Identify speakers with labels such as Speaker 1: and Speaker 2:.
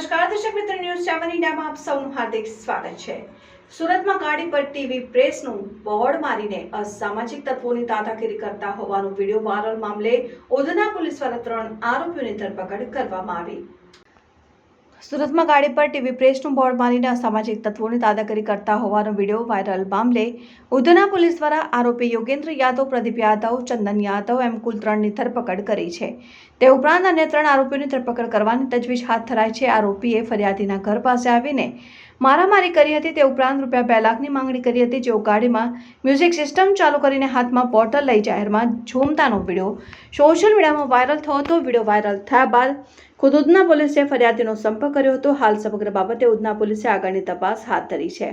Speaker 1: નમસ્કાર, દર્શક મિત્રો, ન્યૂઝ ચાવલ ઇન્ડિયામાં આપ સૌનું હાર્દિક સ્વાગત છે. સુરતમાં ગાડી પર ટીવી પ્રેસનું બોર્ડ મારીને અસામાજિક તત્વોની દાદાગીરી કરતા હોવાનું વીડિયો વાયરલ મામલે ઓધના પોલીસ દ્વારા ત્રણ આરોપીઓની ધરપકડ કરવામાં આવી. સુરતમાં ગાડી પર ટીવી પ્રેસનું બોર્ડ મારીને અસામાજિક તત્વોની દાદાગીરી કરતા હોવાનો વીડિયો વાયરલ મામલે ઉધના પોલીસ દ્વારા આરોપી યોગેન્દ્ર યાદવ, પ્રદીપ યાદવ, ચંદન યાદવ એમ કુલ ત્રણની ધરપકડ કરી છે. તે ઉપરાંત અન્ય ત્રણ આરોપીઓની ધરપકડ કરવાની તજવીજ હાથ ધરાઈ છે. આરોપીએ ફરિયાદીના ઘર પાસે આવીને મારામારી કરી હતી તે ઉપરાંત રૂપિયા બે લાખની માંગણી કરી હતી, જેઓ ગાડીમાં મ્યુઝિક સિસ્ટમ ચાલુ કરીને હાથમાં બોટલ લઈ જાહેરમાં ઝૂમતાનો વીડિયો સોશિયલ મીડિયામાં વાયરલ થયો હતો. વીડિયો વાયરલ થયા બાદ ખુદ ઉધના પોલીસે ફરિયાદીનો સંપર્ક કર્યો હતો. હાલ સમગ્ર બાબતે ઉધના પોલીસે આગળની તપાસ હાથ ધરી છે.